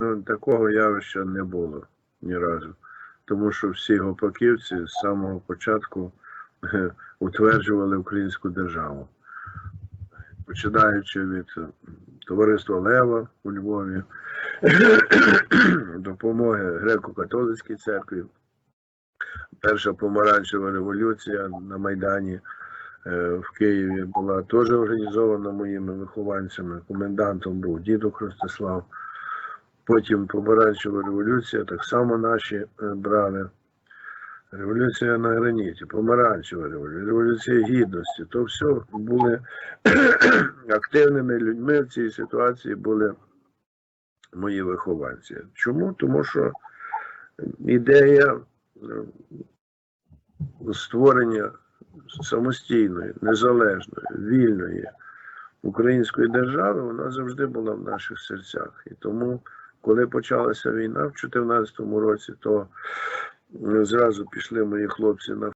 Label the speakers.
Speaker 1: Ну, такого явища не було ні разу. Тому що всі гопаківці з самого початку е, утверджували українську державу. Починаючи від е, товариства Лева у Львові, допомоги греко-католицькій церкві, перша помаранчева революція на Майдані е, в Києві була теж організована моїми вихованцями. Комендантом був дідок Ростислав. Потім помаранчева революція, так само наші е, брали. Революція на граніті, помаранчева революція, революція гідності. То все були активними людьми в цій ситуації були мої вихованці. Чому? Тому що ідея е, створення самостійної, незалежної, вільної української держави, вона завжди була в наших серцях. І тому, коли почалася війна в 2014 році, то зразу пішли мої хлопці на